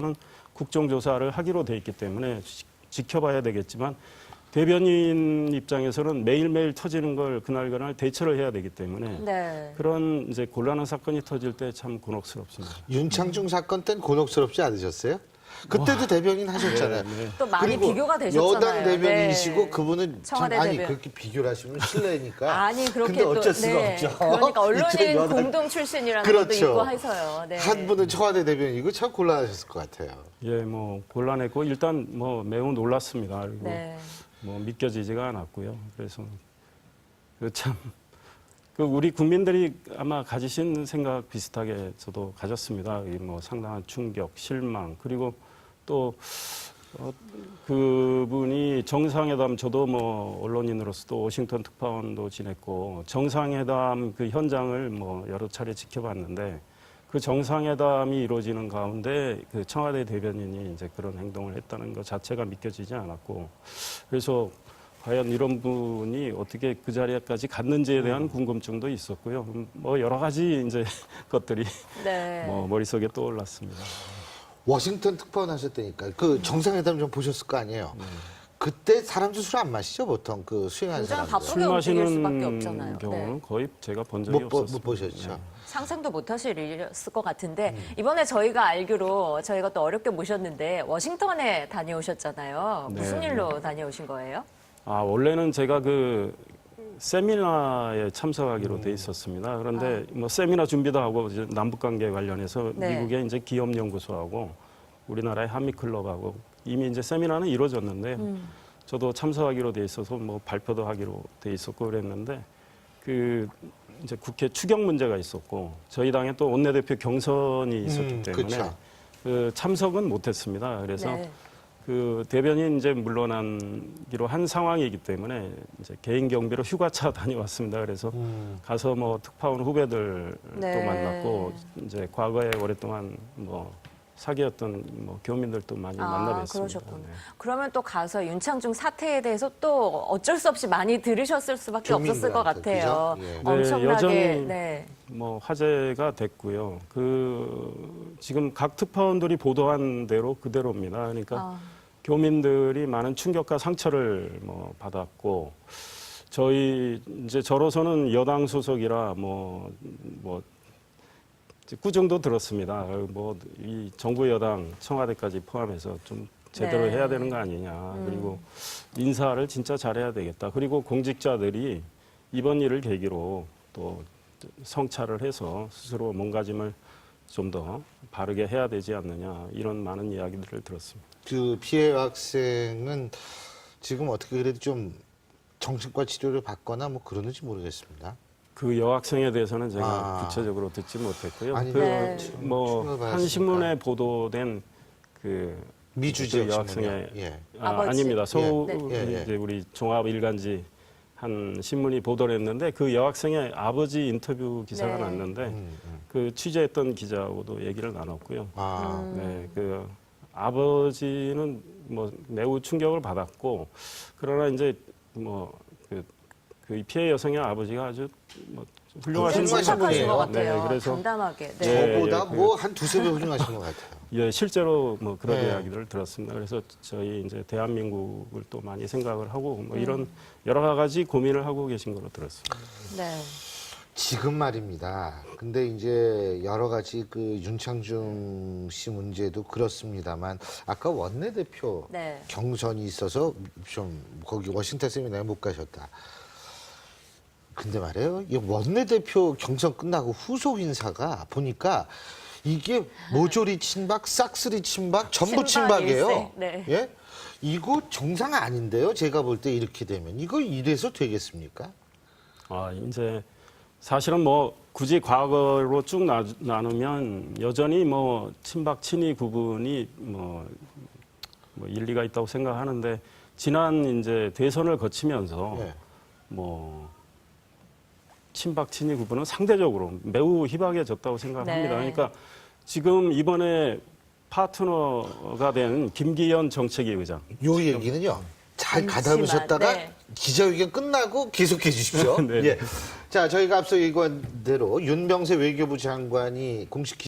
는 국정조사를 하기로 돼 있기 때문에 지- 지켜봐야 되겠지만 대변인 입장에서는 매일매일 터지는 걸 그날 그날 대처를 해야 되기 때문에 네. 그런 이제 곤란한 사건이 터질 때 참 곤혹스럽습니다. 윤창중 사건 땐 곤혹스럽지 않으셨어요? 그때도 대변인 하셨잖아요. 네. 또 많이 그리고 비교가 되셨잖아요. 여당 대변인이시고 네. 그분은 참 청와대 아니 대변. 그렇게 비교를 하시면 실례니까. 아니 그렇게 근데 또 어쩔 수가 네. 없죠. 그러니까 언론인 여당- 공동 출신이라는 그렇죠. 것도 있고 해서요. 네. 한 분은 청와대 대변인이고 참 곤란하셨을 것 같아요. 예, 뭐 곤란했고 일단 뭐 매우 놀랐습니다. 그리고 네. 뭐 믿겨지지가 않았고요. 그래서 그참그 우리 국민들이 아마 가지신 생각 비슷하게 저도 가졌습니다. 이뭐 상당한 충격, 실망 그리고 또 어, 그분이 정상회담 저도 뭐 언론인으로서도 워싱턴 특파원도 지냈고 정상회담 그 현장을 뭐 여러 차례 지켜봤는데 그 정상회담이 이루어지는 가운데 그 청와대 대변인이 이제 그런 행동을 했다는 것 자체가 믿겨지지 않았고 그래서 과연 이런 분이 어떻게 그 자리에까지 갔는지에 대한 궁금증도 있었고요. 음, 뭐 여러 가지 이제 것들이 네. 뭐 머릿속에 떠올랐습니다. 워싱턴 특파원 하셨다니까 그 정상회담 좀 보셨을 거 아니에요. 그때 사람들 술 안 마시죠 보통 그 수행하는 굉장히 사람들. 바쁘게 술 움직일 수밖에 마시는 없잖아요. 경우는 네. 거의 제가 본 적이 못, 보- 없었어요. 못 보셨죠. 상상도 못 하실 일이었을 것 같은데 음. 이번에 저희가 알기로 저희가 또 어렵게 모셨는데 워싱턴에 다녀오셨잖아요. 무슨 네, 일로 다녀오신 거예요? 아 원래는 제가 그 세미나에 참석하기로 돼 있었습니다. 그런데 뭐 세미나 준비도 하고 이제 남북 관계 관련해서 아. 네. 미국의 이제 기업 연구소하고 우리나라의 한미 클럽하고 이미 이제 세미나는 이루어졌는데 음. 저도 참석하기로 돼 있어서 뭐 발표도 하기로 돼 있었고 그랬는데 그 이제 국회 추경 문제가 있었고 저희 당에 또 원내대표 경선이 있었기 음, 때문에 그쵸. 그 참석은 못했습니다. 그래서 네. 그 대변인 이제 물러나기로 한 상황이기 때문에 이제 개인 경비로 휴가차 다녀왔습니다. 그래서 음. 가서 뭐 특파원 후배들 네. 또 만났고 이제 과거에 오랫동안 뭐 사귀었던 뭐 교민들도 많이 아, 만나 뵀습니다. 그러셨군요. 네. 그러면 또 가서 윤창중 사태에 대해서 또 어쩔 수 없이 많이 들으셨을 수밖에 없었을 것 교민들한테, 같아요. 그죠? 예. 네, 엄청나게 여전히 네. 뭐 화제가 됐고요. 그 지금 각 특파원들이 보도한 대로 그대로입니다. 그러니까 아, 교민들이 많은 충격과 상처를 뭐 받았고 저희 이제 저로서는 여당 소속이라 뭐 뭐 꾸중도 들었습니다. 뭐 이 정부 여당 청와대까지 포함해서 좀 제대로 네. 해야 되는 거 아니냐. 음. 그리고 인사를 진짜 잘해야 되겠다. 그리고 공직자들이 이번 일을 계기로 또 성찰을 해서 스스로 몸가짐을 좀 더 바르게 해야 되지 않느냐 이런 많은 이야기들을 들었습니다. 그 피해 학생은 지금 어떻게 그래도 좀 정신과 치료를 받거나 뭐 그러는지 모르겠습니다. 그 여학생에 대해서는 제가 아. 구체적으로 듣지 못했고요. 아니, 그 네. 뭐 충격을 한 받았으니까. 신문에 보도된 그 미주 그 지역 여학생의 신문이요. 예. 아, 아버지. 아닙니다. 서울 예, 예, 예. 이제 우리 종합 일간지 한 신문이 보도를 했는데 그 여학생의 아버지 인터뷰 기사가 네. 났는데 음, 음. 그 취재했던 기자하고도 얘기를 나눴고요. 아, 음. 네, 그 아버지는 뭐 매우 충격을 받았고 그러나 이제 뭐 그 그 피해 여성의 아버지가 아주 뭐 훌륭하신 분이에요. 것 같아요. 네, 그래서 담담하게. 네. 네. 저보다 예, 그- 뭐한 두세 배 훌륭하신 것 같아요. 예, 실제로 뭐 그런 네. 이야기들을 들었습니다. 그래서 저희 이제 대한민국을 또 많이 생각을 하고 뭐 이런 음. 여러 가지 고민을 하고 계신 걸로 들었습니다. 네. 지금 말입니다. 근데 이제 여러 가지 그 윤창중 씨 문제도 그렇습니다만 아까 원내대표 네. 경선이 있어서 좀 거기 워싱턴 세미나에 못 가셨다. 근데 말이에요. 이 원내대표 경선 끝나고 후속 인사가 보니까 이게 모조리 친박, 싹쓸이 친박, 전부 친박 친박이에요. 일세. 네. 예? 이거 정상 아닌데요. 제가 볼 때 이렇게 되면 이거 이래서 되겠습니까? 아, 이제 사실은 뭐 굳이 과거로 쭉 나, 나누면 여전히 뭐 친박 친이 구분이 뭐, 뭐 일리가 있다고 생각하는데 지난 이제 대선을 거치면서 예. 뭐 친박 친이 구분은 상대적으로 매우 희박해졌다고 생각합니다. 네. 그러니까 지금 이번에 파트너가 된 김기현 정책위 의장 요 얘기는요. 잘 가다보셨다가 네. 기자회견 끝나고 계속해 주십시오. 네. 예. 자, 저희가 앞서 얘기한 대로 윤병세 외교부 장관이 공식